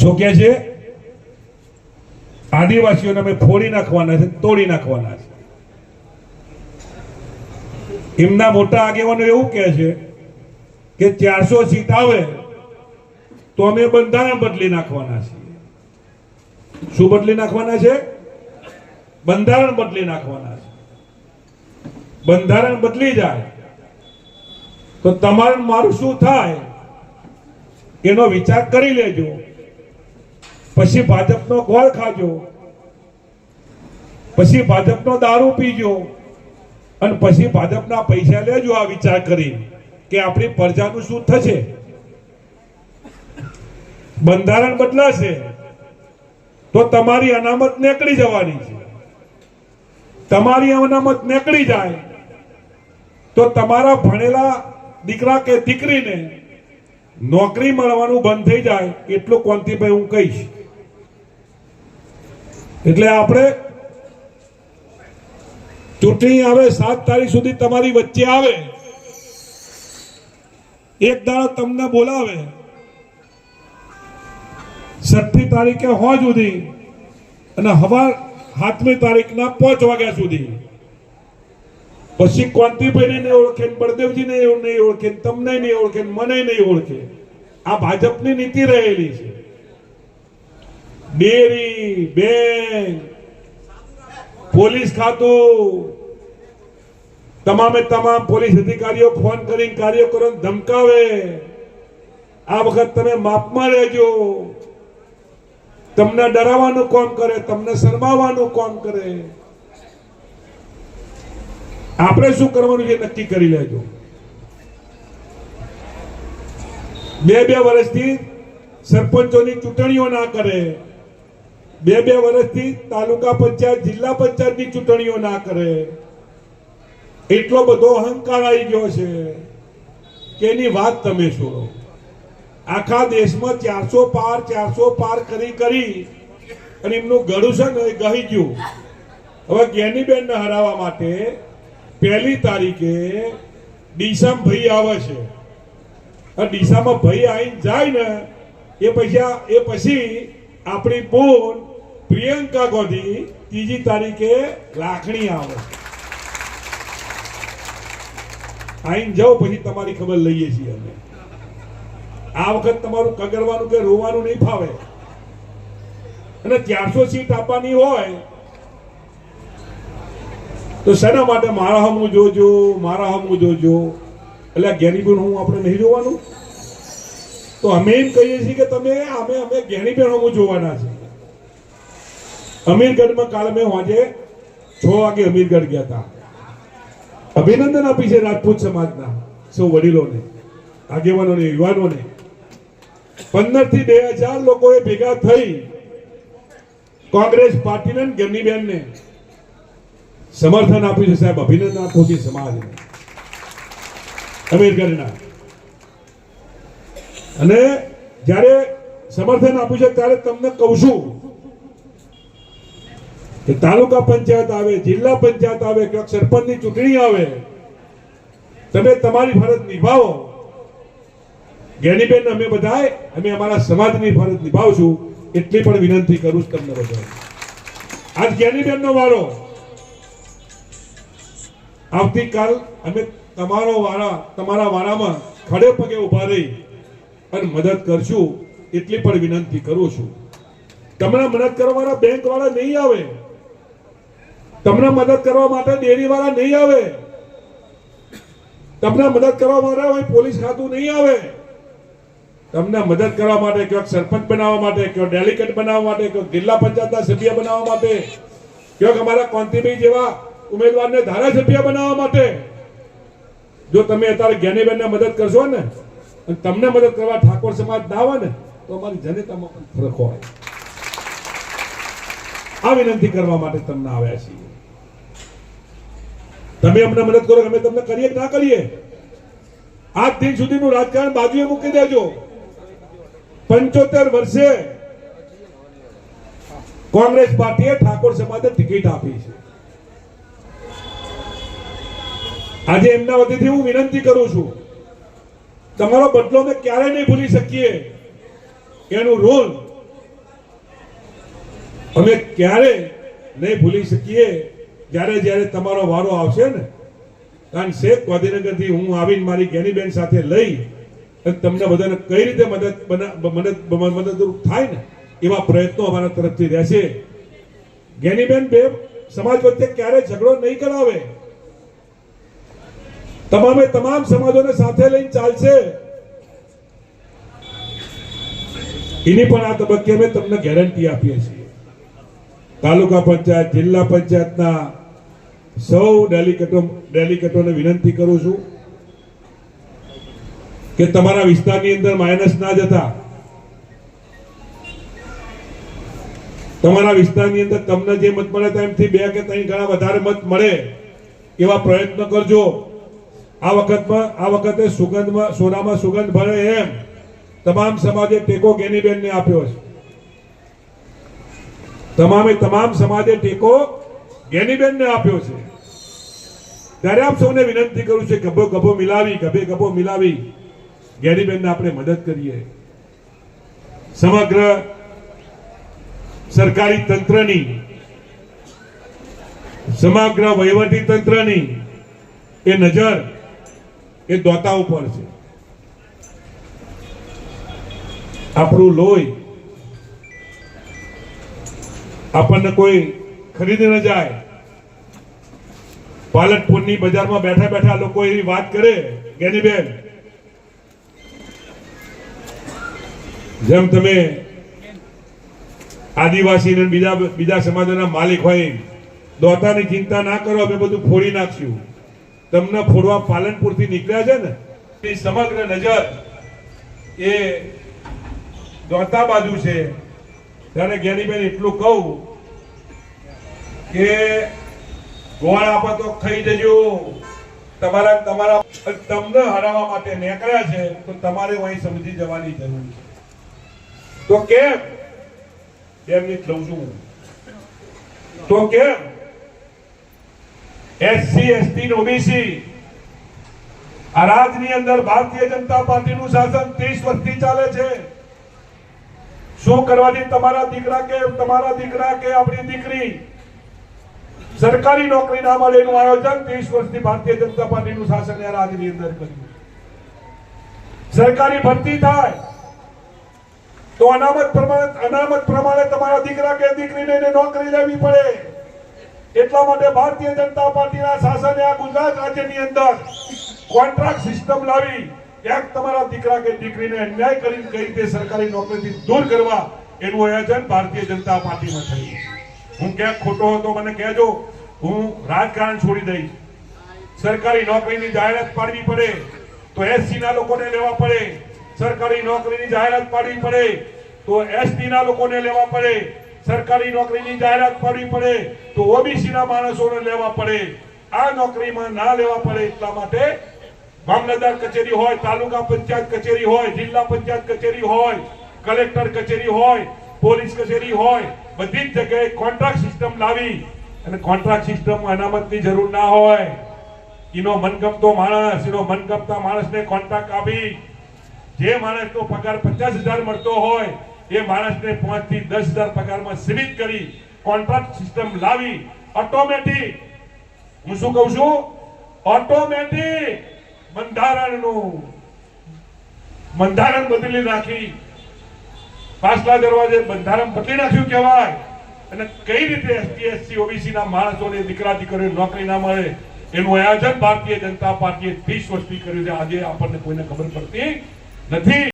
શું કે છે? આદિવાસીઓને અમે ફોડી નાખવાના છે, તોડી નાખવાના છે. એમના મોટા આગેવાનો એવું કહે છે કે ચારસો સીટ આવે તો અમે બંધારણ બદલી નાખવાના છીએ. શું બદલી નાખવાના છે? બંધારણ બદલી નાખવાના છે. બંધારણ બદલી જાય તો તમારું મારું શું થાય? એનો વિચાર કરી લેજો. પછી ભાજપનો ગોળ ખાજો. પછી ભાજપનો દારૂ પીજો. અને પછી ભાજપના પૈસા લેજો આ વિચાર કરી કે આપણી પ્રજાનું શું થશે. બંધારણ બદલાશે. તો તમારી અનામત નીકળી જવાની છે. તમારી અનામત નીકળી જાય. તો તમારા ભણેલા દીકરા કે દીકરીને નોકરી મળવાનું બંધ થઈ જાય. એટલું કોંતીભાઈ હું કહીશ. એટલે આપણે ચૂંટણી આવે, સાત તારીખ સુધી તમારી વચ્ચે આવે. એક દાડો તમને બોલાવે. છઠ્ઠી તારીખે હો સુધી અને હવાર સાતમી તારીખના પાંચ વાગ્યા સુધી. પછી કોંતીભાઈને નહીં ઓળખે બળદેવજી નહીં નહીં ઓળખે, તમને નહીં ઓળખે, મને નહીં ઓળખે. આ ભાજપની નીતિ રહેલી છે. ડેરી બેંક પોલીસ ખાતું. તમામે તમામ પોલીસ અધિકારીઓ ફોન કરીને કાર્યકરોને ધમકાવે. આ વખત તમે માપમાં રહેજો. તમને ડરાવવાનું કોમ કરે? તમને શરમાવવાનું કોમ કરે? આપણે શું કરવાનું છે નક્કી કરી લેજો. બે બે વર્ષથી સરપંચોની ચૂંટણીઓ ના કરે. બે બે વર્ષથી તાલુકા પંચાયત, જિલ્લા પંચાયતની ચૂંટણીઓ ના કરે. એટલો બધો અહંકાર આવી ગયો છે કે એની વાત તમે છોડો. આખા દેશમાં ચારસો પાર ચારસો પાર કરી કરી અને એમનું ગળું છે ને ગહી ગયું. હવે જ્ઞાનીબેનને હરાવવા માટે પહેલી તારીખે ડીસામ ભાઈ આવે છે. આ ડીસામાં ભાઈ આવીને જાય ને એ પછી એ પછી આપણી બોન પ્રિયંકા ગોધી ત્રીજી તારીખે રાખણી આવે. આવીને જાઓ, પછી તમારી ખબર લઈએ છીએ અમે. આ વખત તમારું કગરવાનું કે રોવાનું નહીં ફાવે. અને ચારસો સીટ આપવાની હોય, તો શેના માટે મારા હમું જોજો, મારા હમું જોજો? એટલે જ્ઞાનીબેન હું આપણે નહીં જોવાનું? તો અમે એમ કહીએ છીએ કે તમે, અમે અમે જ્ઞાનીબેન હમું જોવાના છે. અમીરગઢમાં કાલે મેં હોજે છ વાગે અમીરગઢ ગયા હતા અભિનંદન આપી છે રાજપૂત સમાજના સૌ વડીલોને, આગેવાનોને, યુવાનોને. પંદરથી બે હજાર લોકોએ ભેગા થઈ કોંગ્રેસ પાર્ટીને ગેનીબેનને સમર્થન આપ્યું છે. સાહેબ, અભિનંદન આપું છું સમાજને. અમીરગઢના. અને જ્યારે સમર્થન આપ્યું છે, ત્યારે તમને કહું છું કે તાલુકા પંચાયત આવે, જિલ્લા પંચાયત આવે, કે સરપંચની ચૂંટણી આવે, તમે તમારી ફરજ નિભાવો. જ્ઞાનીબેન અમે બધાએ, અમે અમારા સમાજની ફરજ નિભાવશું. એટલી પણ વિનંતી કરું છું તમને બધા આજ જ્ઞાનીબેનનો વારો. આવતીકાલ અમે તમારો વારા, તમારા વારામાં ખડે પગે ઊભા રહી અને મદદ કરશું. એટલી પણ વિનંતી કરું છું. તમને મદદ કરવાના બેંક વાળા નહીં આવે. તમને મદદ કરવા માટે ડેરી વાળા નહીં આવે. તમને મદદ કરવા માટે કોઈ પોલીસ ખાતું નહીં આવે. તમને મદદ કરવા માટે કયો સરપંચ બનાવવા માટે, કયો ડેલિકેટ બનાવવા માટે, કયો જિલ્લા પંચાયતના સભ્ય બનાવવા માટે, કયો અમારા કોંતીભાઈ જેવા ઉમેદવારને ધારાસભ્ય બનાવવા માટે. જો તમે અત્યારે જ્ઞાનીબેનને મદદ કરશો ને, અને તમને મદદ કરવા ઠાકોર સમાજ ના આવે ને, તો અમારી જનતામાં પણ ફરક હોય. આ વિનંતી કરવા માટે તમને આવ્યા છીએ. તમે અમને મદદ કરો, અમે તમને કરીએ ના કરીએ? આજ દિન સુધીનું રાજકારણ બાજુએ મૂકી દેજો. પંચોતેર વર્ષે કોંગ્રેસ પાર્ટીએ ઠાકોર સમાજને ટિકિટ આપી છે. આજે એમના વતીથી હું વિનંતી કરું છું, તમારો બદલો અમે ક્યારે નહીં ભૂલી શકીએ. એનું રોલ અમે ક્યારે નહીં ભૂલી શકીએ. જ્યારે જ્યારે તમારો વારો આવશે ને કારણ શેખ ગાંધીનગરથી હું આવીને મારી જ્ઞાનીબેન સાથે લઈ અને તમને બધાને કઈ રીતે મદદ મદદ મદદરૂપ થાય ને, એવા પ્રયત્નો અમારા તરફથી રહેશે. જ્ઞાનીબેન બે સમાજ વચ્ચે ક્યારે ઝઘડો નહીં કરાવે. તમામે તમામ સમાજોને સાથે લઈને ચાલશે. એની પણ આ તબક્કે અમે તમને ગેરંટી આપીએ છીએ. તાલુકા પંચાયત, જિલ્લા પંચાયતના સૌ ડેલિકેટો ડેલિકેટોને વિનંતી કરું છું કે તમારા વિસ્તારની અંદર માઇનસ ના જતા, તમારા વિસ્તારની અંદર તમને જે મત મળે તેમથી બે કે ત્રણ ગણા વધારે મત મળે એવા પ્રયત્ન કરજો. આ વખતમાં આ વખતે સુગંધમાં સોનામાં સુગંધ ભરે એમ તમામ સમાજે ટેકો ગેનીબેનને આપ્યો છે. તમામે તમામ સમાજે ટેકો ગેનીબેનને આપ્યો છે. ત્યારે આપ સૌને વિનંતી કરું છું, ગભો ગભો મિલાવી, ગભે ગભો મિલાવી. ગેનીબેનને આપણે મદદ કરીએ. સમગ્ર સરકારી તંત્રની, સમગ્ર વહીવટી તંત્રની એ નજર એ દોતા ઉપર છે. આપણું લોહી આપણને કોઈ ખરીદી ન જાય. પાલનપુરની બજારમાં બેઠા બેઠા લોકો એવી વાત કરે, ગેનીબેન. જેમ તમે આદિવાસી ને બીજા બીજા સમાજના માલિક હોય, દોતાની ચિંતા ના કરો, અમે બધું ફોડી નાખ્યું. તમને ફોડવા પાલનપુરથી નીકળ્યા છે ને? એ સમગ્ર નજર એ દોતા બાજુ છે. ત્યારે જ્ઞાનીબેન એટલું કહું કે ગોળ આપો તો ખાઈ જજો તમારા તમારા તમને હરાવવા માટે નીકળ્યા છે, તો તમારે અહીં સમજી જવાની જરૂર છે. તો કેમ? બે મિનિટ લઉં છું તો કેમ? એસસી એસટી ઓબીસી આ રાજની અંદર ભારતીય જનતા પાર્ટીનું શાસન 30 વર્ષથી ચાલે છે. શું કરવાથી તમારા દીકરા કે તમારા દીકરા કે આપણી દીકરી? સરકારી નોકરી ના મળે એનું આયોજન 30 વર્ષથી ભારતીય જનતા પાર્ટીનું શાસન રાજની અંદર કર્યું. સરકારી ભરતી થાય તો અનામત પ્રમાણે અનામત પ્રમાણે તમારા દીકરા કે દીકરીને નોકરી લેવી પડે. એટલા માટે ભારતીય જનતા પાર્ટીના શાસને આ ગુજરાત રાજ્યની અંદર કોન્ટ્રાક્ટ સિસ્ટમ લાવી, ક્યાંક તમારા દીકરા કે દીકરીને અન્યાય કરીને કઈ રીતે સરકારી નોકરીથી દૂર કરવા, એનું આયોજન ભારતીય જનતા પાર્ટીમાં થયું. હું ક્યાંક ખોટો હતો, મને કહેજો. હું રાજકારણ છોડી દઈશ. સરકારી નોકરીની જાહેરાત પાડવી પડે, તો એસસી ના લોકોને લેવા પડે. સરકારી નોકરીની જાહેરાત પાડવી પડે, તો એસટી ના લોકોને લેવા પડે. સરકારી નોકરીની જાહેરાત પાડવી પડે, તો ઓબીસી ના માણસોને લેવા પડે. આ નોકરીમાં ના લેવા પડે એટલા માટે મામલતદાર કચેરી હોય, તાલુકા પંચાયત કચેરી હોય, જિલ્લા પંચાયત કચેરી હોય, કલેક્ટર કચેરી હોય, પોલીસ કચેરી હોય બધી જ જગ્યાએ કોન્ટ્રાક્ટ સિસ્ટમ લાવી અને કોન્ટ્રાક્ટ સિસ્ટમ અનામતની જરૂર ના હોય. એનો મનગમતો માણસ એનો મનગમતા માણસને કોન્ટ્રાક્ટ આપી. જે માણસનો પગાર પચાસ હજાર મળતો હોય, એ માણસને પાંચથી દસ હજાર પગારમાં સીમિત કરી કોન્ટ્રાક્ટ સિસ્ટમ લાવી. ઓટોમેટિક હું શું કહું છું? ઓટોમેટિક બંધારણનું. બંધારણ બદલી નાખી. પાછલા દરવાજે બંધારણ બદલી નાખ્યું કહેવાય. અને કઈ રીતે એસટી એસસી ઓબીસી ના માણસોને દીકરા દીકરીઓ નોકરી ના મળે, એનું આયોજન ભારતીય જનતા પાર્ટીએ ત્રીસ વર્ષથી કર્યું છે. આજે આપણને કોઈને ખબર પડતી નથી.